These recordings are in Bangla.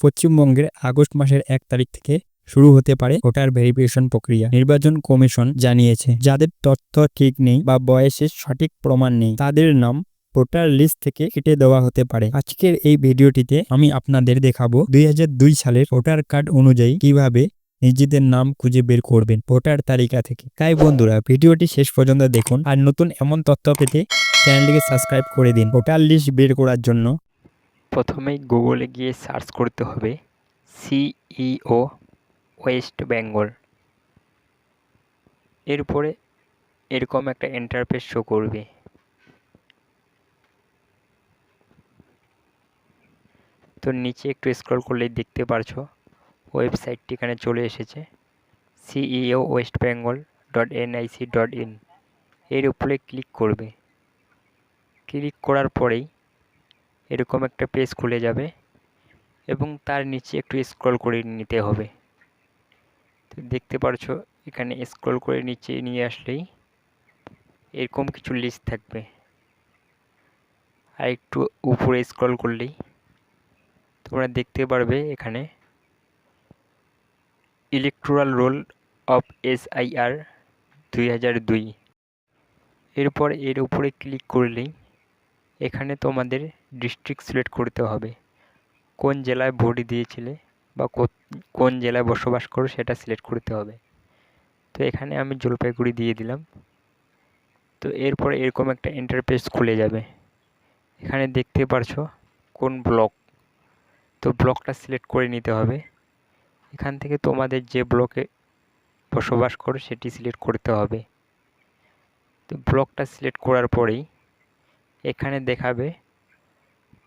পশ্চিমবঙ্গের আগস্ট মাসের এক তারিখ থেকে শুরু হতে পারে ভোটার ভেরিফিকেশন প্রক্রিয়া। নির্বাচন কমিশন জানিয়েছে, যাদের তথ্য ঠিক নেই বা বয়সের সঠিক প্রমাণ নেই, তাদের নাম ভোটার লিস্ট থেকে কেটে দেওয়া হতে পারে। আজকের এই ভিডিওটিতে আমি আপনাদের দেখাবো দুই হাজার দুই সালের ভোটার কার্ড অনুযায়ী কীভাবে নিজেদের নাম খুঁজে বের করবেন ভোটার তালিকা থেকে। তাই বন্ধুরা, ভিডিওটি শেষ পর্যন্ত দেখুন আর নতুন এমন তথ্য পেতে চ্যানেলটিকে সাবস্ক্রাইব করে দিন। ভোটার লিস্ট বের করার জন্য প্রথমেই গুগলে গিয়ে সার্চ করতে হবে সিইও ওয়েস্ট বেঙ্গল এরপরে এরকম একটা ইন্টারফেস শো করবে। তো নিচে একটু স্ক্রল করলেই দেখতে পারছ ওয়েবসাইটটি এখানে চলে এসেছে CEO West Bengal dot NIC dot in এর উপরে ক্লিক করবে। ক্লিক করার পরেই এরকম একটা পেজ খুলে যাবে এবং তার নিচে একটু স্ক্রল করে নিতে হবে। তো দেখতে পারছ, এখানে স্ক্রল করে নিচে নিয়ে আসলেই এরকম কিছু লিস্ট থাকবে। আর একটু উপরে স্ক্রল করলেই তোমরা দেখতে পারবে এখানে ইলেকট্রাল রোল অফ এসআইআর দুই হাজার দুই। এরপর এর উপরে ক্লিক করলেই এখানে তোমাদের ডিস্ট্রিক্ট সিলেক্ট করতে হবে। কোন জেলায় ভোট দিয়েছিলে বা কোন জেলায় বসবাস করো সেটা সিলেক্ট করতে হবে। তো এখানে আমি জলপাইগুড়ি দিয়ে দিলাম। তো এরপর এরকম একটা ইন্টারফেস খুলে যাবে। এখানে দেখতে পারছ কোন ব্লক তো ব্লকটা সিলেক্ট করে নিতে হবে। এখান থেকে তোমাদের যে ব্লকে বসবাস করো সেটি সিলেক্ট করতে হবে। তো ব্লকটা সিলেক্ট করার পরেই এখানে দেখাবে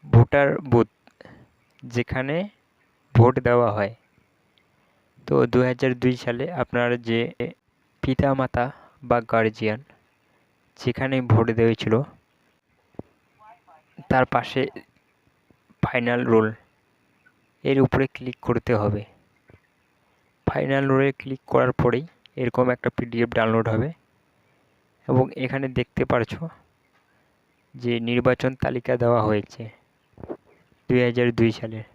ভোটার বুথ, যেখানে ভোট দেওয়া হয়। তো দু সালে আপনার যে পিতামাতা বা গার্জিয়ান যেখানে ভোট দিয়েছিল, তার পাশে ফাইনাল রোল এর উপরে ক্লিক করতে হবে। ফাইনাল রোলে ক্লিক করার পরেই এরকম একটা পিডিএফ ডাউনলোড হবে। এবং এখানে দেখতে পারছ যে নির্বাচন তালিকা দেওয়া হয়েছে দুই হাজার দুই সালের।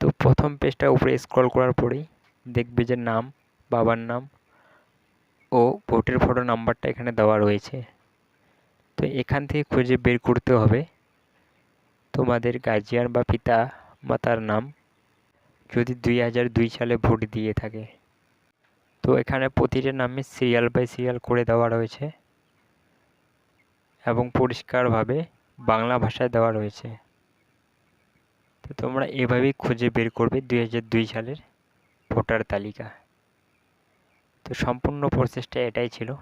তো প্রথম পেজটা উপরে স্ক্রল করার পরেই দেখবে যে নাম, বাবার নাম ও ভোটের ফটো নাম্বারটা এখানে দেওয়া রয়েছে। তো এখান থেকে খুঁজে বের করতে হবে তোমাদের গার্জিয়ান বা পিতা মাতার নাম যদি দুই হাজার দুই সালে ভোট দিয়ে থাকে। তো এখানে প্রতিটা নামে সিরিয়াল বাই সিরিয়াল করে দেওয়া রয়েছে। এবং পরিষ্কারভাবে বাংলা ভাষায় দেওয়া রয়েছে। তো তোমরা এভাবেই খুঁজে বের করবে দুই হাজার দুই সালের ভোটার তালিকা। তো সম্পূর্ণ প্রসেসটা এটাই ছিল।